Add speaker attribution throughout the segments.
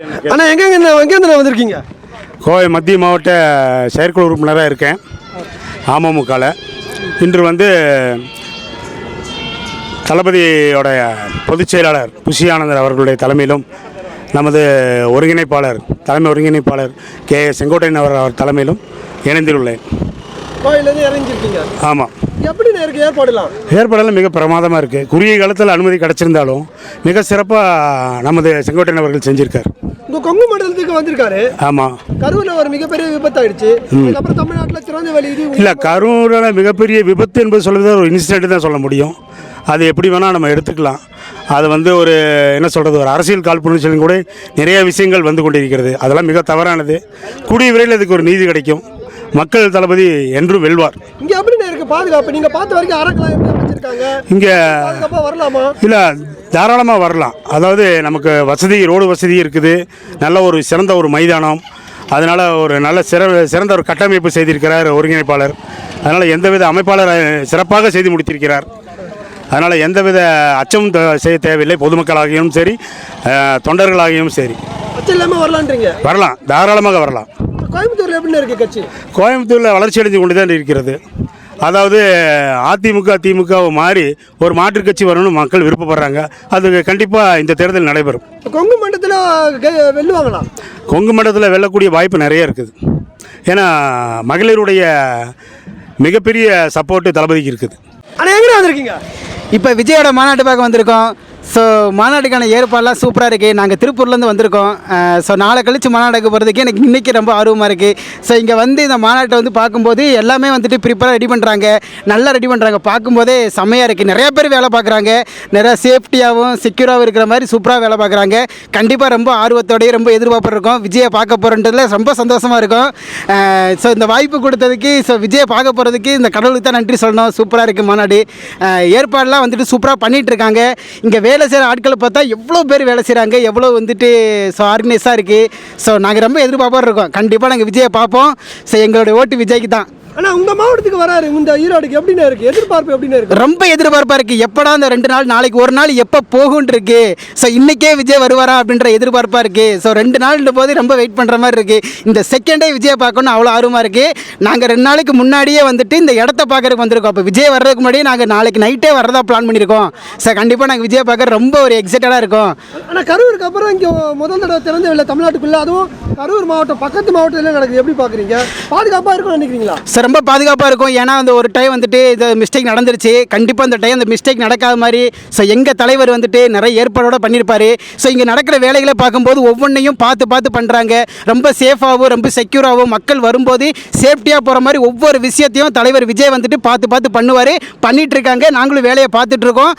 Speaker 1: அண்ணா எங்கெங்க எங்கேருந்து வந்திருக்கீங்க?
Speaker 2: கோவை மத்திய மாவட்ட செயற்குழு உறுப்பினராக இருக்கேன். அமமுகவில் இன்று வந்து தளபதியோடைய பொதுச் செயலாளர் ஆனந்தர் அவர்களுடைய தலைமையிலும் நமது ஒருங்கிணைப்பாளர் தலைமை ஒருங்கிணைப்பாளர் கே செங்கோட்டையன் அவர் அவர் தலைமையிலும் இணைந்துள்ளேன்
Speaker 1: கோயிலேருந்து இறங்கிருக்கீங்க
Speaker 2: ஆமாம்
Speaker 1: எப்படிண்ணே இருக்கு ஏற்பாடுலாம்
Speaker 2: ஏற்பாடெல்லாம் மிக பிரமாதமாக இருக்குது குறுகிய காலத்தில் அனுமதி கிடச்சிருந்தாலும் மிக சிறப்பாக நமது செங்கோட்டையன் அவர்கள் செஞ்சிருக்கார்.
Speaker 1: உங்க கொங்கு மண்டலத்துக்கு வந்திருக்காரு.
Speaker 2: ஆமாம்
Speaker 1: கரூர்ல ஒரு மிகப்பெரிய விபத்து ஆயிடுச்சு அதுக்கப்புறம் தமிழ்நாட்டுல திறந்த வெளி இது
Speaker 2: இல்லை கரூரில் மிகப்பெரிய விபத்து என்பது சொல்வது ஒரு இன்சிடென்ட் தான் சொல்ல முடியும். அது எப்படி வேணால் நம்ம எடுத்துக்கலாம். அது வந்து ஒரு என்ன சொல்கிறது ஒரு அரசியல் காழ்ப்புணர்ச்சியிலும் கூட நிறைய விஷயங்கள் வந்து கொண்டிருக்கிறது. அதெல்லாம் மிக தவறானது. கூடிய விரைவில் அதுக்கு ஒரு நீதி கிடைக்கும். மக்கள் தளபதி என்றும் வெல்வார்.
Speaker 1: இங்க எப்படிண்ணே இருக்கு? பாதுகாப்பு. நீங்க பார்த்த வரைக்கும் அறக்கலாம் எப்படி
Speaker 2: இங்கே
Speaker 1: பாதுகாப்பா வரலாமா?
Speaker 2: இல்லை தாராளமாக வரலாம். அதாவது நமக்கு வசதி ரோடு வசதி இருக்குது. நல்ல ஒரு சிறந்த ஒரு மைதானம். அதனால் ஒரு நல்ல சிற சிறந்த ஒரு கட்டமைப்பு செய்திருக்கிறார் ஒருங்கிணைப்பாளர். அதனால் எந்தவித அமைப்பாளர் சிறப்பாக செய்து முடித்திருக்கிறார். அதனால் எந்தவித அச்சமும் செய்ய தேவையில்லை. பொதுமக்களாகியும் சரி தொண்டர்களாகியும் சரி. வரலாம். தாராளமாக வரலாம்.
Speaker 1: கோயம்புத்தூர்ல எப்படிண்ணே இருக்கு கட்சி?
Speaker 2: கோயம்புத்தூரில் வளர்ச்சி அடைந்து கொண்டு தான் இருக்கிறது. அதாவது அதிமுக திமுக மாறி ஒரு மாற்றுக் கட்சி வரணும்னு மக்கள் விருப்பப்படுறாங்க. அது கண்டிப்பாக இந்த தேர்தல் நடைபெறும்.
Speaker 1: கொங்கு மண்டலத்துல வெல்லுவாங்களா?
Speaker 2: கொங்கு மண்டலத்தில் வெல்லக்கூடிய வாய்ப்பு நிறைய இருக்குது. ஏன்னா மகளிருடைய மிகப்பெரிய சப்போர்ட்டு தளபதிக்கு இருக்குது.
Speaker 1: அண்ணா எங்க வந்திருக்கீங்க?
Speaker 3: இப்போ விஜயோட மாநாட்டு பார்க்க வந்திருக்கோம். ஸோ மாநாட்டுக்கான ஏற்பாடுலாம் சூப்பராக இருக்குது நாங்கள் திருப்பூர்லேருந்து வந்திருக்கோம். ஸோ நாளை கழித்து மாநாட்டுக்கு போகிறதுக்கு எனக்கு இன்றைக்கி ரொம்ப ஆர்வமாக இருக்குது ஸோ இங்கே வந்து இந்த மாநாட்டை வந்து பார்க்கும்போது எல்லாமே வந்துட்டு ப்ரிப்பராக ரெடி பண்ணுறாங்க நல்லா ரெடி பண்ணுறாங்க பார்க்கும்போதே செம்மையாக இருக்குது நிறைய பேர் வேலை பார்க்குறாங்க. நிறையா சேஃப்டியாகவும் செக்யூராகவும் இருக்கிற மாதிரி சூப்பராக வேலை பார்க்குறாங்க. கண்டிப்பாக ரொம்ப ஆர்வத்தோடையும் ரொம்ப எதிர்பார்ப்புருக்கோம் விஜயை பார்க்க போகிறன்றதுல ரொம்ப சந்தோஷமாக இருக்கும். ஸோ இந்த வாய்ப்பு கொடுத்ததுக்கு ஸோ விஜயை பார்க்க போகிறதுக்கு இந்த கடவுளுக்கு தான் நன்றி சொல்லணும். சூப்பராக இருக்குது மாநாடு. ஏற்பாடெலாம் ஏற்பாடுலாம் வந்துட்டு சூப்பராக பண்ணிகிட்ருக்காங்க இருக்காங்க. இங்கே வேலை செய்கிற ஆட்களை பார்த்தா எவ்வளோ பேர் வேலை செய்கிறாங்க எவ்வளோ வந்துட்டு ஸோ ஆர்கனைஸாக இருக்குது ஸோ நாங்கள் ரொம்ப எதிர்பார்ப்பா இருக்கோம். கண்டிப்பாக நாங்கள் விஜயை பார்ப்போம். ஸோ எங்களுடைய ஓட்டு விஜய்க்கு தான்.
Speaker 1: அண்ணா உங்க மாவட்டத்துக்கு வராரு. இந்த ஈரோடுக்கு எப்படிண்ணே இருக்கு? எதிர்பார்ப்பு எப்படிண்ணே இருக்கு?
Speaker 3: ரொம்ப எதிர்பார்ப்பாக இருக்குது எப்படா இந்த ரெண்டு நாள் நாளைக்கு ஒரு நாள் எப்போ போகும்னு இருக்கு? ஸோ இன்றைக்கே விஜய் வருவாரா அப்படின்ற எதிர்பார்ப்பாக இருக்குது ஸோ ரெண்டு நாள்ன்ற போது ரொம்ப வெயிட் பண்ணுற மாதிரி இருக்குது இந்த செகண்டே விஜயை பார்க்கணும் அவ்வளோ ஆர்வமாக இருக்குது நாங்கள் ரெண்டு நாளைக்கு முன்னாடியே வந்துட்டு இந்த இடத்த பார்க்கறதுக்கு வந்திருக்கோம். அப்போ விஜய் வர்றதுக்கு முன்னாடியே நாங்கள் நாளைக்கு நைட்டே வர்றதா பிளான் பண்ணியிருக்கோம். ஸோ கண்டிப்பாக நாங்கள் விஜயை பார்க்க ரொம்ப ஒரு எக்ஸைட்டடாக இருக்கோம்.
Speaker 1: ஆனா கரூருக்கு அப்புறம் இங்க முதல் தடவை திறந்த தமிழ்நாட்டுக்குள்ள அதுவும் கரூர் மாவட்டம் பக்கத்து மாவட்டத்துல நடக்குது? எப்படி பாக்குறீங்க? பாதுகாப்பா இருக்கும்னு நினைக்கிறீங்களா?
Speaker 3: ஸோ ரொம்ப பாதுகாப்பாக இருக்கும். ஏன்னா அந்த ஒரு டைம் வந்துட்டு இது மிஸ்டேக் நடந்துருச்சு. கண்டிப்பாக அந்த டைம் அந்த மிஸ்டேக் நடக்காத மாதிரி ஸோ எங்கள் தலைவர் வந்துட்டு நிறைய ஏற்பாடோட பண்ணியிருப்பாரு ஸோ இங்கே நடக்கிற வேலைகளை பார்க்கும்போது ஒவ்வொன்றையும் பார்த்து பார்த்து பண்ணுறாங்க ரொம்ப சேஃபாகவும் ரொம்ப செக்யூராகவும் மக்கள் வரும்போது சேஃப்டியாக போகிற மாதிரி ஒவ்வொரு விஷயத்தையும் தலைவர் விஜய் வந்துட்டு பார்த்து பார்த்து பண்ணுவார். பண்ணிட்டு இருக்காங்க. நாங்களும் வேலையை பார்த்துட்டு இருக்கோம்.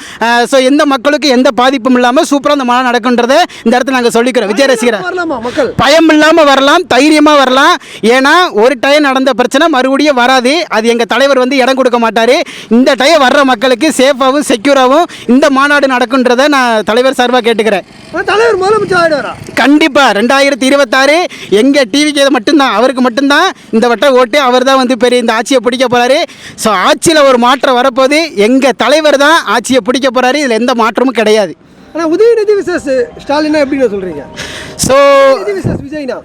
Speaker 3: ஸோ எந்த மக்களுக்கும் எந்த பாதிப்பும் இல்லாமல் சூப்பராக அந்த மழை நடக்குன்றதை இந்த இடத்துல நாங்கள் சொல்லிக்கிறோம். விஜய் ரசிகரை.
Speaker 1: வரலாமா மக்கள்?
Speaker 3: பயம் இல்லாமல் வரலாம் தைரியமாக வரலாம். ஏன்னா ஒரு டைம் நடந்த பிரச்சனை மறுபடியும் வராது. அது எங்கள் தலைவர் வந்து இடம் கொடுக்க மாட்டார். இந்த டைம் வர்ற மக்களுக்கு சேஃபாகவும் செக்யூராகவும் இந்த மாநாடு நடக்குன்றதை நான் தலைவர் சார்பாக கேட்டுக்கிறேன்.
Speaker 1: தலைவர் முதலமைச்சர்
Speaker 3: கண்டிப்பாக ரெண்டாயிரத்தி இருபத்தாறு எங்கள் டிவிக்கு இது மட்டும்தான் அவருக்கு மட்டும்தான் இந்த வட்டம் ஓட்டு. அவர் தான் வந்து பெரிய இந்த ஆட்சியை பிடிக்க போகிறாரு ஸோ ஆட்சியில் ஒரு மாற்றம் வரப்போது எங்கள் தலைவர் தான் ஆட்சியை பிடிக்க போகிறாரு இதில் எந்த மாற்றமும் கிடையாது.
Speaker 1: ஆனா உதயநிதி விசேஷ் ஸ்டாலினா எப்படின்னு சொல்றீங்க?
Speaker 3: ஸோ
Speaker 1: விஜய்னா?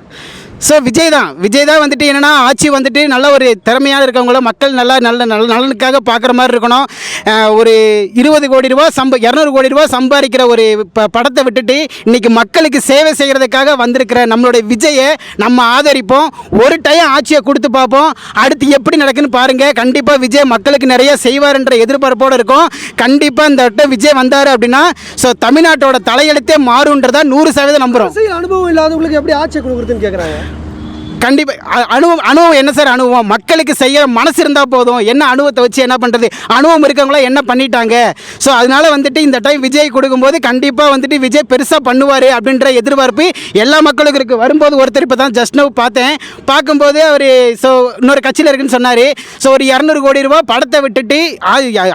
Speaker 3: ஸோ விஜய் தான். விஜய் தான் வந்துட்டு என்னென்னா ஆட்சி வந்துட்டு நல்ல ஒரு திறமையாக இருக்கவங்கள மக்கள் நல்லா நல்ல நல்ல நலனுக்காக பார்க்குற மாதிரி இருக்கணும். ஒரு இருபது கோடி ரூபா சம்ப இரநூறு கோடி ரூபா சம்பாதிக்கிற ஒரு ப படத்தை விட்டுட்டு இன்றைக்கி மக்களுக்கு சேவை செய்கிறதுக்காக வந்திருக்கிற நம்மளுடைய விஜயை நம்ம ஆதரிப்போம். ஒரு டைம் ஆட்சியை கொடுத்து பார்ப்போம். அடுத்து எப்படி நடக்குன்னு பாருங்கள் கண்டிப்பாக விஜய் மக்களுக்கு நிறைய செய்வார்ன்ற எதிர்பார்ப்போடு இருக்கும். கண்டிப்பாக இந்த வட்டம் விஜய் வந்தார் அப்படின்னா ஸோ தமிழ்நாட்டோட தலையெழுத்தே மாறுன்றதா நூறு சதவீதம் நம்புகிறோம்
Speaker 1: அனுபவம் இல்லாதவங்களுக்கு எப்படி ஆட்சியை கொடுக்குறதுன்னு கேட்குறாங்க
Speaker 3: கண்டிப்பாக அனுபவம் அனுபவம் என்ன சார் அனுபவம்? மக்களுக்கு செய்ய மனசு இருந்தால் போதும். என்ன அனுபவத்தை வச்சு என்ன பண்ணுறது அனுபவம் இருக்கவங்களாம் என்ன பண்ணிட்டாங்க? ஸோ அதனால வந்துட்டு இந்த டைம் விஜய் கொடுக்கும்போது கண்டிப்பாக வந்துட்டு விஜய் பெருசாக பண்ணுவார் அப்படின்ற எதிர்பார்ப்பு எல்லா மக்களுக்கும் இருக்குது வரும்போது ஒருத்தர் இப்போ தான் ஜஸ்ட் நவ் பார்த்தேன். பார்க்கும்போது அவர் ஸோ இன்னொரு கட்சியில் இருக்குன்னு சொன்னார். ஸோ ஒரு இரநூறு கோடி ரூபா படத்தை விட்டுட்டு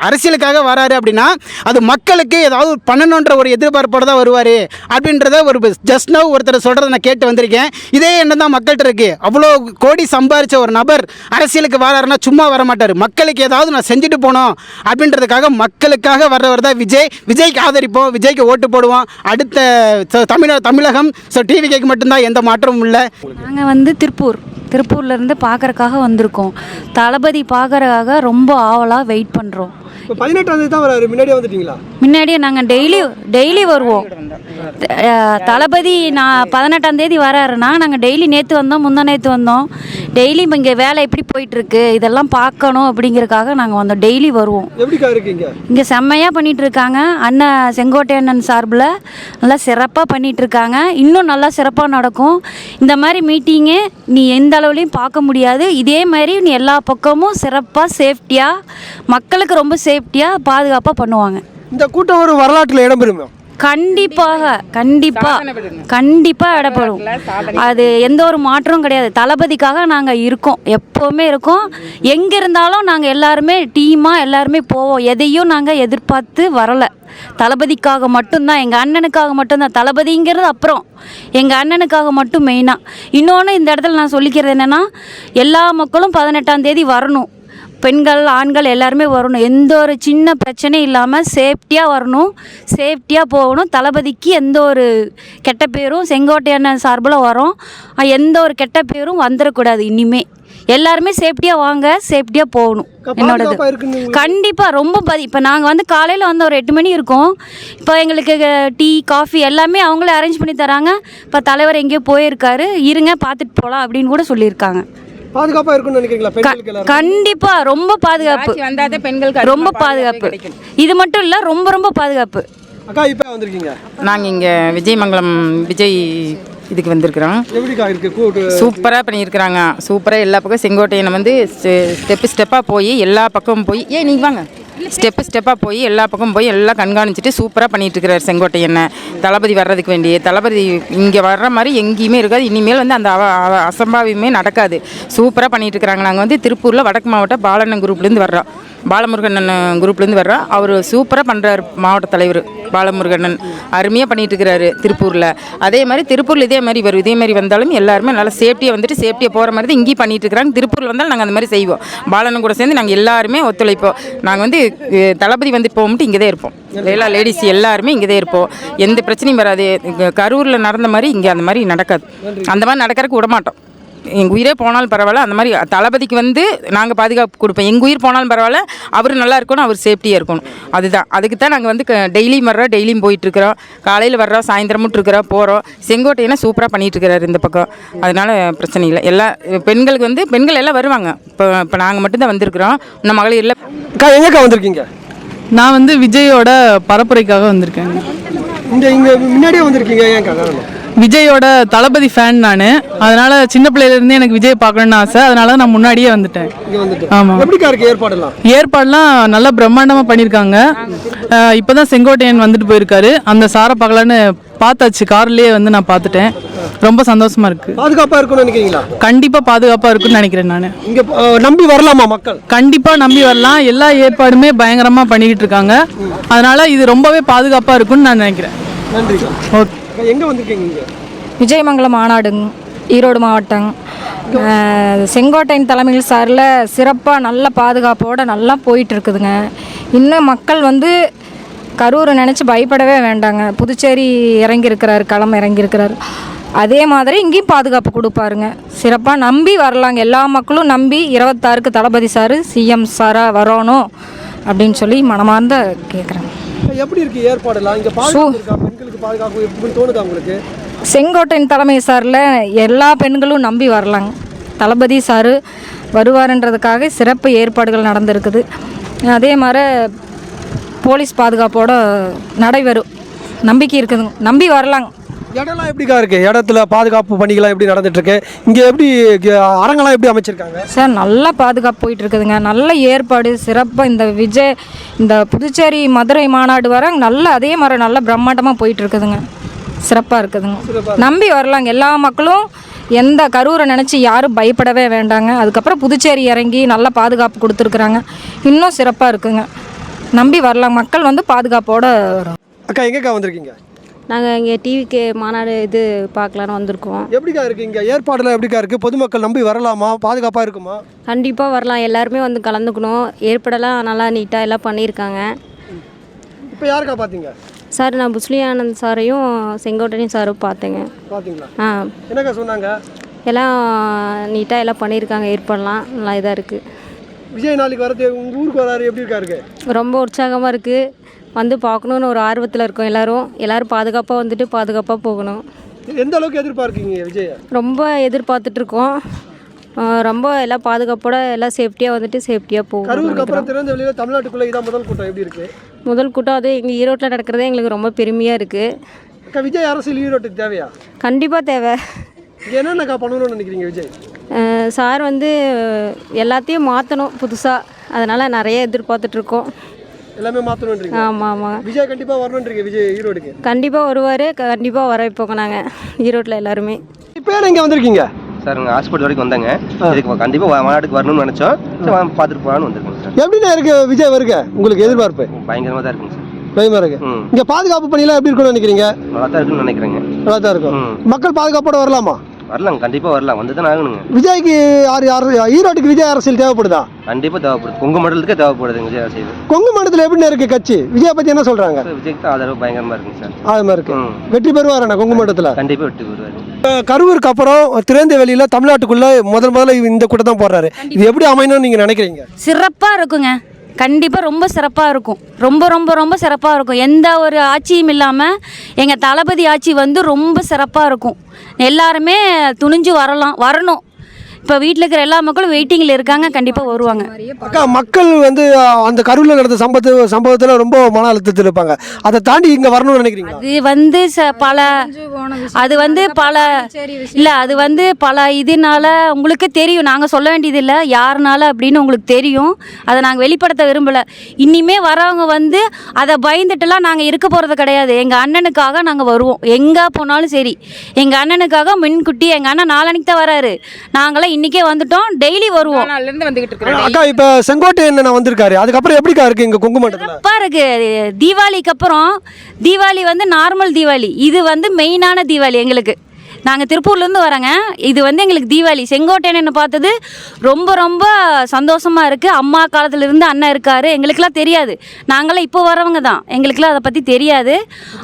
Speaker 3: அரசியலுக்காக வராரு அப்படின்னா அது மக்களுக்கு ஏதாவது பண்ணணுன்ற ஒரு எதிர்பார்ப்போடு தான் வருவார். அப்படின்றத ஒரு ஜஸ்ட் நவ் ஒருத்தர் சொல்கிறத நான் கேட்டு வந்திருக்கேன். இதே என்ன தான் மக்கள்கிட்ட இருக்குது அவ்வளோ கோடி சம்பாரித்த ஒரு நபர் அரசியலுக்கு வராருன்னா சும்மா வர மாட்டார் மக்களுக்கு ஏதாவது நான் செஞ்சுட்டு போனோம் அப்படின்றதுக்காக மக்களுக்காக வர்றவர் தான் விஜய். விஜய்க்கு ஆதரிப்போம் விஜய்க்கு ஓட்டு போடுவோம். அடுத்த தமிழ தமிழகம். ஸோ டிவி கேக்கு மட்டும்தான் எந்த மாற்றமும் இல்லை.
Speaker 4: நாங்கள் வந்து திருப்பூர். திருப்பூர்லேருந்து பார்க்கறக்காக வந்திருக்கோம். தளபதி பார்க்கறக்காக ரொம்ப ஆவலாக வெயிட் பண்ணுறோம்
Speaker 1: இப்போ பதினெட்டாம் தேதி தான் வராரு. முன்னாடியே வந்துட்டீங்களா?
Speaker 4: முன்னாடியே நாங்கள் டெய்லி டெய்லி வருவோம். தளபதி நான் பதினெட்டாம் தேதி வராருன்னா நாங்கள் டெய்லி நேற்று வந்தோம் முந்தா நேற்று வந்தோம். டெய்லி இப்போ இங்கே வேலை எப்படி போயிட்டுருக்கு இதெல்லாம் பார்க்கணும் அப்படிங்கிறதுக்காக நாங்கள் வந்தோம். டெய்லி வருவோம்.
Speaker 1: எப்படிக்கா இருக்கீங்க?
Speaker 4: இங்கே செம்மையாக பண்ணிட்டு இருக்காங்க அண்ணன் செங்கோட்டை அண்ணன் சார்பில் நல்லா சிறப்பாக பண்ணிட்டு இருக்காங்க இன்னும் நல்லா சிறப்பாக நடக்கும். இந்த மாதிரி மீட்டிங்கு நீ எந்த அளவுலையும் பார்க்க முடியாது. இதே மாதிரி நீ எல்லா பக்கமும் சிறப்பாக சேஃப்டியாக மக்களுக்கு ரொம்ப சேஃப்டியாக பாதுகாப்பாக பண்ணுவாங்க.
Speaker 1: இந்த கூட்டம் ஒரு வரலாற்றில் இடம்பெறுமா
Speaker 4: கண்டிப்பாக கண்டிப்பாக கண்டிப்பாக இடப்படும் அது எந்த ஒரு மாற்றமும் கிடையாது. தளபதிக்காக நாங்கள் இருக்கோம். எப்போவுமே இருக்கோம். எங்கே இருந்தாலும் நாங்கள் எல்லாருமே டீமாக எல்லாருமே போவோம். எதையும் நாங்கள் எதிர்பார்த்து வரலை. தளபதிக்காக மட்டும்தான். எங்கள் அண்ணனுக்காக மட்டும்தான். தளபதிங்கிறது அப்புறம். எங்கள் அண்ணனுக்காக மட்டும் மெயினாக இன்னொன்று இந்த இடத்துல நான் சொல்லிக்கிறது என்னென்னா எல்லா மக்களும் பதினெட்டாம் தேதி வரணும். பெண்கள் ஆண்கள் எல்லாருமே வரணும். எந்த ஒரு சின்ன பிரச்சனையும் இல்லாமல் சேஃப்டியாக வரணும். சேஃப்டியாக போகணும். தளபதிக்கு எந்த ஒரு கெட்ட பேரும் செங்கோட்டையான சார்பில் வரோம். எந்த ஒரு கெட்ட பேரும் வந்துடக்கூடாது இனிமே. எல்லாருமே சேஃப்டியாக வாங்க சேஃப்டியாக போகணும். என்னோடது. கண்டிப்பாக ரொம்ப பதி இப்போ நாங்கள் வந்து காலையில் வந்து ஒரு எட்டு மணி இருக்கோம். இப்போ எங்களுக்கு டீ காஃபி எல்லாமே அவங்களே அரேஞ்ச் பண்ணி தராங்க. இப்போ தலைவர் எங்கேயோ போயிருக்காரு. இருங்க பார்த்துட்டு போகலாம் அப்படின்னு கூட சொல்லியிருக்காங்க.
Speaker 1: பாதுகாப்பா இருக்கும்னு நினைக்கிறீங்களா?
Speaker 4: கண்டிப்பா ரொம்ப பாதுகாப்பு.
Speaker 5: வந்தாதான் பெண்களுக்கு
Speaker 4: ரொம்ப பாதுகாப்பு. இது மட்டும் இல்ல ரொம்ப ரொம்ப பாதுகாப்பு.
Speaker 1: அக்கா இப்போ வந்திருக்கீங்க?
Speaker 5: நாங்கள் இங்கே விஜயமங்கலம் விஜய் இதுக்கு வந்திருக்கிறோம்.
Speaker 1: எப்படிக்கா இருக்கு கூட்டு?
Speaker 5: சூப்பராக பண்ணியிருக்கிறாங்க. சூப்பராக எல்லா பக்கம் செங்கோட்டையனை வந்து ஸ்டெப்பு ஸ்டெப்பாக போய் எல்லா பக்கமும் போய் ஏன் நீங்கள் வாங்க. ஸ்டெப்பு ஸ்டெப்பாக போய் எல்லா பக்கம் போய் எல்லாம் கண்காணிச்சிட்டு சூப்பராக பண்ணிட்டு இருக்கிறார் செங்கோட்டையனை. தளபதி வர்றதுக்கு வேண்டிய. தளபதி இங்கே வர்ற மாதிரி எங்கேயுமே இருக்காது. இனிமேல் வந்து அந்த அசம்பாவியமே நடக்காது. சூப்பராக பண்ணிட்டு இருக்கிறாங்க நாங்கள் வந்து திருப்பூரில் வடக்கு மாவட்டம் பாலண்ணன் குரூப்லேருந்து வர்றோம். பாலமுருகண்ணன் குரூப்லேருந்து வர்றோம் அவர் சூப்பராக பண்ணுறாரு மாவட்ட தலைவர் பாலமுருகண்ணன் அருமையாக பண்ணிட்டு இருக்கிறாரு திருப்பூரில். அதே மாதிரி திருப்பூரில் இதே மாதிரி வரும் இதே மாதிரி வந்தாலும் எல்லாருமே நல்லா சேஃப்டியாக வந்துட்டு சேஃப்டியாக போகிற மாதிரி தான் இங்கேயும் பண்ணிட்டு இருக்கிறாங்க திருப்பூரில் வந்தாலும் நாங்கள் அந்த மாதிரி செய்வோம். பாலனும் கூட சேர்ந்து நாங்கள் எல்லாருமே ஒத்துழைப்போம். நாங்கள் வந்து தளபதி வந்து போகும்போது இங்கே தான் இருப்போம். எல்லா லேடிஸ் எல்லாருமே இங்கே தான் இருப்போம். எந்த பிரச்சனையும் வராது. கரூரில் நடந்த மாதிரி இங்கே அந்த மாதிரி நடக்காது. அந்த மாதிரி நடக்கிறதுக்கு விட மாட்டோம் எங்கள் உயிரே போனாலும் பரவாயில்ல. அந்த மாதிரி தளபதிக்கு வந்து நாங்கள் பாதுகாப்பு கொடுப்போம். எங்கள் உயிர் போனாலும் பரவாயில்ல. அவர் நல்லா இருக்கணும் அவர் சேஃப்டியாக இருக்கணும். அதுதான். அதுக்கு தான் நாங்கள் வந்து டெய்லியும் வர்றோம் டெய்லியும் போயிட்டுருக்குறோம். காலையில் வர்றோம் சாயந்தரமும் இருக்கிறோம் போகிறோம் செங்கோட்டையனை சூப்பராக பண்ணிட்டு இருக்கிறாரு இந்த பக்கம். அதனால பிரச்சனை இல்லை. எல்லா பெண்களுக்கு வந்து பெண்கள் எல்லாம் வருவாங்க. இப்போ இப்போ நாங்கள் மட்டும்தான் வந்திருக்கிறோம். இன்னும் மகளிரில்
Speaker 1: எங்கக்கா வந்திருக்கீங்க?
Speaker 6: நான் வந்து விஜயோட பரப்புரைக்காக வந்திருக்கேன்
Speaker 1: இங்க இங்க முன்னாடியே வந்திருக்கீங்க. ஏன்க்கா காரணம்
Speaker 6: விஜயோட தளபதி ஃபேன் நான். அதனால சின்ன பிள்ளையிலேருந்தே எனக்கு விஜய் பார்க்கணுன்னு ஆசை. அதனால நான் முன்னாடியே வந்துட்டேன். ஆமாம்
Speaker 1: ஏற்பாடெல்லாம்
Speaker 6: ஏற்பாடுலாம்? நல்லா பிரம்மாண்டமாக பண்ணியிருக்காங்க இப்போ தான் செங்கோட்டையன் வந்துட்டு போயிருக்காரு. அந்த சாரை பார்க்கலான்னு பார்த்தாச்சு. கார்லேயே வந்து நான் பார்த்துட்டேன். ரொம்ப சந்தோஷமா இருக்கு.
Speaker 1: பாதுகாப்பா இருக்கும்னு நினைக்கிறீங்களா?
Speaker 6: கண்டிப்பாக பாதுகாப்பாக இருக்குன்னு நினைக்கிறேன் நான்.
Speaker 1: இங்க நம்பி வரலாமா மக்கள்?
Speaker 6: கண்டிப்பாக நம்பி வரலாம். எல்லா ஏற்பாடுமே பயங்கரமாக பண்ணிக்கிட்டு இருக்காங்க. அதனால இது ரொம்பவே பாதுகாப்பாக இருக்குன்னு நான் நினைக்கிறேன்.
Speaker 1: நன்றிக்கா
Speaker 6: ஓகே.
Speaker 1: எங்கே வந்திருக்கீங்க
Speaker 7: விஜயமங்கலம் மாநாடுங்க ஈரோடு மாவட்டம். செங்கோட்டையின் தலைமையில் சாரில் சிறப்பாக நல்ல பாதுகாப்போடு நல்லா போயிட்டுருக்குதுங்க. இன்னும் மக்கள் வந்து கரூரை நினச்சி பயப்படவே வேண்டாங்க. புதுச்சேரி இறங்கியிருக்கிறாரு களம் இறங்கியிருக்கிறாரு. அதே மாதிரி இங்கேயும் பாதுகாப்பு கொடுப்பாருங்க. சிறப்பாக நம்பி வரலாங்க. எல்லா மக்களும் நம்பி இருபத்தாறுக்கு தளபதி சார் சிஎம் சாராக வரணும் அப்படின்னு சொல்லி மனமார்ந்த கேட்குறேங்க
Speaker 1: எப்படி இருக்கு ஏற்பாடெல்லாம்? இங்க பாதுகாப்பு பெண்களுக்கு பாதுகாப்பு எப்படின்னு தோணுதா உங்களுக்கு?
Speaker 7: செங்கோட்டையின் தலைமை சாரில் எல்லா பெண்களும் நம்பி வரலாங்க. தளபதி சார் வருவாருன்றதுக்காக சிறப்பு ஏற்பாடுகள் நடந்திருக்குது. அதே மாதிரி போலீஸ் பாதுகாப்போட நடைபெறும். நம்பிக்கை இருக்குதுங்க. நம்பி வரலாங்க.
Speaker 1: இடம்லாம் எப்படிக்கா இருக்கு? இடத்துல பாதுகாப்பு பணிகள்லாம் எப்படி நடந்துட்டு இருக்கு இங்க எப்படி அரங்கெல்லாம் எப்படி அமைச்சிருக்காங்க?
Speaker 7: சார் நல்லா பாதுகாப்பு போயிட்டு இருக்குதுங்க நல்ல ஏற்பாடு சிறப்பாக இந்த விஜய் இந்த புதுச்சேரி மதுரை மாநாடு வர நல்ல அதே மாதிரி நல்ல பிரம்மாண்டமாக போயிட்டு இருக்குதுங்க. சிறப்பாக இருக்குதுங்க நம்பி வரலாங்க. எல்லா மக்களும் எந்த கரூரை நினச்சி யாரும் பயப்படவே வேண்டாங்க. அதுக்கப்புறம் புதுச்சேரி இறங்கி நல்ல பாதுகாப்பு கொடுத்துருக்குறாங்க. இன்னும் சிறப்பாக இருக்குங்க. நம்பி வரலாம். மக்கள் வந்து பாதுகாப்போடு வரும்
Speaker 1: அக்கா எங்கக்கா வந்திருக்கீங்க?
Speaker 8: நாங்கள் இங்கே டிவிக்கு மாநாடு இது பார்க்கலான்னு வந்திருக்கோம்.
Speaker 1: எப்படிக்கா இருக்கு இங்க? ஏற்பாடுலாம் எப்படிக்கா இருக்கு? பொதுமக்கள் நம்பி வரலாமா? பாதுகாப்பா இருக்குமா?
Speaker 8: கண்டிப்பாக வரலாம். எல்லாருமே வந்து கலந்துக்கணும். ஏற்பாடெல்லாம் நல்லா நீட்டாக எல்லாம் பண்ணியிருக்காங்க.
Speaker 1: இப்போ யாருக்கா பார்த்தீங்க
Speaker 8: சார் நான் புஸ்லி ஆனந்த் சாரையும் செங்கோட்டையன் சாரும் பார்த்தேங்க.
Speaker 1: பார்த்தீங்களா
Speaker 8: ஆ.
Speaker 1: என்னக்கா சொன்னாங்க?
Speaker 8: எல்லாம் நீட்டாக எல்லாம் பண்ணியிருக்காங்க. ஏற்பாடெல்லாம் நல்லா இதாக இருக்குது
Speaker 1: விஜய் நாளைக்கு வரது உங்க ஊருக்கு வராரு. எப்படி இருக்கா இருக்கு?
Speaker 8: ரொம்ப உற்சாகமாக இருக்குது வந்து பார்க்கணுன்னு ஒரு ஆர்வத்தில் இருக்கோம் எல்லாரும். எல்லாரும் பாதுகாப்பாக வந்துட்டு பாதுகாப்பாக போகணும்.
Speaker 1: எந்த அளவுக்கு எதிர்பார்க்கீங்க விஜய்?
Speaker 8: ரொம்ப எதிர்பார்த்துட்ருக்கோம் ரொம்ப எல்லாம் பாதுகாப்போட எல்லாம் சேஃப்டியாக வந்துட்டு சேஃப்டியாக போகணும்
Speaker 1: கரூருக்கு அப்புறம் திறந்த வெளியில தமிழ்நாட்டுக்குள்ள இதான் முதல் கூட்டம். எப்படி இருக்கு?
Speaker 8: முதல் கூட்டம் அது எங்கள் ஈரோட்டில் நடக்கிறதே எங்களுக்கு ரொம்ப பெருமையாக இருக்குது
Speaker 1: விஜய் அரசியல் ஈரோட்டுக்கு தேவையா?
Speaker 8: கண்டிப்பாக தேவை.
Speaker 1: என்னென்னக்கா பண்ணணும்னு நினைக்கிறீங்க விஜய்?
Speaker 8: சார் வந்து எல்லாத்தையும் மாற்றணும் புதுசாக அதனால் நிறைய எதிர்பார்த்துட்ருக்கோம்
Speaker 1: எல்லாமே மாற்றணுன்றீங்க
Speaker 8: ஆமாம் ஆமாம்
Speaker 1: விஜய் கண்டிப்பா வரணுன்றீங்க விஜய் ஈரோடுக்கு?
Speaker 8: கண்டிப்பாக வருவார் கண்டிப்பாக வர வைப்போங்க நாங்கள் ஈரோட்டில் எல்லாருமே.
Speaker 1: இப்போ இங்கே வந்திருக்கீங்க?
Speaker 9: சார் நாங்கள் ஹாஸ்பிட்டல் வரைக்கும் வந்தாங்க. இதுக்கு கண்டிப்பாக மாநாட்டுக்கு வரணும்னு நினச்சோம். பார்த்துட்டு போகலான்னு வந்திருக்கோங்க சார்.
Speaker 1: எப்படிண்ணா இருக்கு? விஜய் வருக உங்களுக்கு எதிர்பார்ப்பு?
Speaker 9: பயங்கரமாக தான் இருக்குங்க சார்.
Speaker 1: பயமா இருக்கு. இங்க பாதுகாப்பு பணியெல்லாம் எப்படி இருக்கும்னு நினைக்கிறீங்க?
Speaker 9: நல்லா தான் இருக்குன்னு நினைக்கிறேங்க.
Speaker 1: நல்லா தான் இருக்கும் மக்கள் பாதுகாப்போட வரலாமா?
Speaker 9: வரலாம் கண்டிப்பாக வரலாம். வந்து தான் ஆகணுங்க.
Speaker 1: விஜய்க்கு யார் யார் ஈரோட்டுக்கு விஜய் அரசியல் தேவைப்படுதா?
Speaker 9: கண்டிப்பாக தேவைப்படுது. கொங்கு மண்டலத்துக்கே தேவைப்படுதுங்க விஜய் அரசியல்.
Speaker 1: கொங்கு மண்டலத்தில் எப்படிண்ணா இருக்கு கட்சி? விஜய் பத்தி என்ன சொல்றாங்க?
Speaker 9: சார் விஜய்க்கு தான் ஆதரவு பயங்கரமாக இருக்குங்க சார்.
Speaker 1: அது மாதிரி இருக்கு வெற்றி பெறுவாரண்ணா கொங்கு மண்டலத்தில்?
Speaker 9: கண்டிப்பாக விட்டு வருவார்
Speaker 1: கரூருக்கு அப்புறம் திறந்த வெளியில தமிழ்நாட்டுக்குள்ள முதல் முதல்ல இந்த கூட்டம் தான் போடுறாரு. இது எப்படி அமையணும்னு நீங்க நினைக்கிறீங்க?
Speaker 4: சிறப்பாக இருக்குங்க. கண்டிப்பாக ரொம்ப சிறப்பாக இருக்கும். ரொம்ப ரொம்ப ரொம்ப சிறப்பாக இருக்கும். எந்த ஒரு ஆட்சியும் இல்லாமல் எங்கள் தளபதி ஆட்சி வந்து ரொம்ப சிறப்பாக இருக்கும். எல்லாருமே துணிஞ்சு வரலாம் வரணும். இப்போ வீட்டில் இருக்கிற எல்லா மக்களும் வெயிட்டிங்கில் இருக்காங்க கண்டிப்பாக வருவாங்க.
Speaker 1: அக்கா மக்கள் வந்து அந்த கரூர்ல நடந்த சம்பத்து சம்பவத்துல ரொம்ப மன அழுத்தத்தில் இருப்பாங்க. அதை தாண்டி இங்க வரணும்னு நினைக்கிறீங்களா?
Speaker 4: அது வந்து பல அது வந்து பல இல்லை அது வந்து பல இதனால உங்களுக்கு தெரியும். நாங்கள் சொல்ல வேண்டியது இல்லை யாருனால அப்படின்னு உங்களுக்கு தெரியும். அதை நாங்கள் வெளிப்படுத்த விரும்பலை. இனிமே வரவங்க வந்து அதை பயந்துட்டுலாம் நாங்கள் இருக்க போகிறது கிடையாது. எங்கள் அண்ணனுக்காக நாங்கள் வருவோம். எங்கே போனாலும் சரி. எங்கள் அண்ணனுக்காக முன்குட்டி எங்கள் அண்ணன் நாளன்னைக்கு தான் வராரு. நாங்களாம் இன்றைக்கே வந்துட்டோம். டெய்லி வருவோம்.
Speaker 5: நாள்லேருந்து வந்துகிட்டு இருக்கிறோம்.
Speaker 1: அக்கா இப்ப செங்கோட்டை என்ன வந்திருக்காரு. அதுக்கப்புறம் எப்படிக்கா இருக்கு இங்க கொங்கு மண்டலத்துல
Speaker 4: சிறப்பாக இருக்கு. தீபாவளிக்கு அப்புறம் தீபாவளி வந்து நார்மல் தீபாவளி. இது வந்து மெயினான தீபாவளி எங்களுக்கு. நாங்கள் திருப்பூர்லேருந்து வரோங்க. இது வந்து எங்களுக்கு தீபாவளி. செங்கோட்டையன் பார்த்தது ரொம்ப ரொம்ப சந்தோஷமாக இருக்குது அம்மா காலத்துலேருந்து அண்ணன் இருக்கார். எங்களுக்கெல்லாம் தெரியாது. நாங்களாம் இப்போ வரவங்க தான். எங்களுக்கெல்லாம் அதை பற்றி தெரியாது.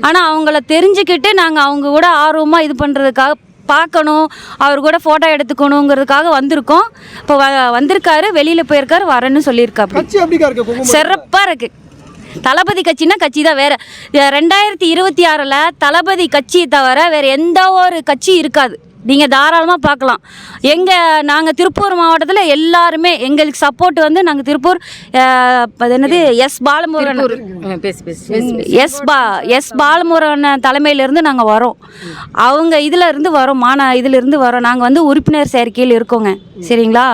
Speaker 4: ஆனால் அவங்கள தெரிஞ்சுக்கிட்டு நாங்கள் அவங்க கூட ஆர்வமாக இது பண்ணுறதுக்காக பார்க்கணும் அவர் கூட ஃபோட்டோ எடுத்துக்கணுங்கிறதுக்காக வந்திருக்கோம். இப்போ வ வந்திருக்காரு வெளியில் போயிருக்காரு வரேன்னு சொல்லியிருக்காரு? சிறப்பாக இருக்கு? தளபதி கட்சினா கட்சி தான் வேற. ரெண்டாயிரத்தி இருபத்தி ஆறில் தளபதி கட்சியை தவிர வேற எந்த ஒரு கட்சி இருக்காது. நீங்கள் தாராளமாக பார்க்கலாம். எங்கள் நாங்கள் திருப்பூர் மாவட்டத்தில் எல்லாருமே எங்களுக்கு சப்போர்ட் வந்து நாங்கள் திருப்பூர் என்னது எஸ் பாலமுருகன். எஸ் பா எஸ் பாலமுருகன் தலைமையிலேருந்து நாங்கள் வரோம். அவங்க இதில் இருந்து வரோம் மாநா இதில் இருந்து வரோம். நாங்கள் வந்து உறுப்பினர் சேர்க்கையில் இருக்கோங்க. சரிங்களா?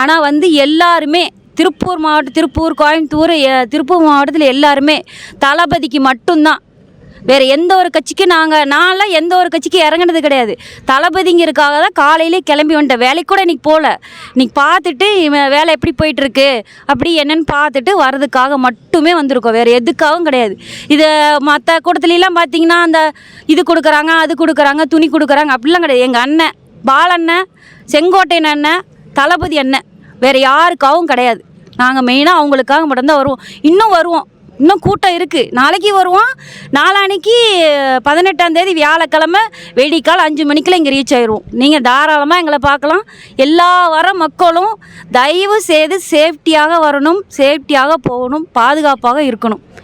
Speaker 4: ஆனால் வந்து எல்லாருமே திருப்பூர் மாவட்டம் திருப்பூர் கோயம்புத்தூர் திருப்பூர் மாவட்டத்தில் எல்லாருமே தளபதிக்கு மட்டும்தான் வேறு எந்த ஒரு கட்சிக்கும் நாங்கள் நான்லாம் எந்த ஒரு கட்சிக்கும் இறங்குனது கிடையாது. தளபதிங்கிறதுக்காக தான் காலையிலே கிளம்பி வந்துட்டேன். வேலைக்கு கூட இன்னைக்கு போகல இன்னைக்கு பார்த்துட்டு இவன் வேலை எப்படி போயிட்டுருக்கு? அப்படி என்னென்னு பார்த்துட்டு வர்றதுக்காக மட்டுமே வந்திருக்கோம். வேறு எதுக்காகவும் கிடையாது. இதை மற்ற கூட்டத்துலலாம் பார்த்தீங்கன்னா அந்த இது கொடுக்குறாங்க அது கொடுக்குறாங்க துணி கொடுக்குறாங்க அப்படிலாம் கிடையாது. எங்கள் அண்ணன் பாலண்ணன் செங்கோட்டையன் அண்ணன் தளபதி அண்ணன் வேறு யாருக்காகவும் கிடையாது. நாங்கள் மெயினாக அவங்களுக்காக மட்டும்தான் வருவோம். இன்னும் வருவோம். இன்னும் கூட்டம் இருக்குது நாளைக்கு வருவோம். நாளான்னைக்கு பதினெட்டாம் தேதி வியாழக்கிழமை வெடிக்கால் அஞ்சு மணிக்கெல்லாம் இங்கே ரீச் ஆயிடுவோம் நீங்கள் தாராளமாக எங்களை பார்க்கலாம். எல்லா வர மக்களும் தயவு செய்து சேஃப்டியாக வரணும் சேஃப்டியாக போகணும் பாதுகாப்பாக இருக்கணும்.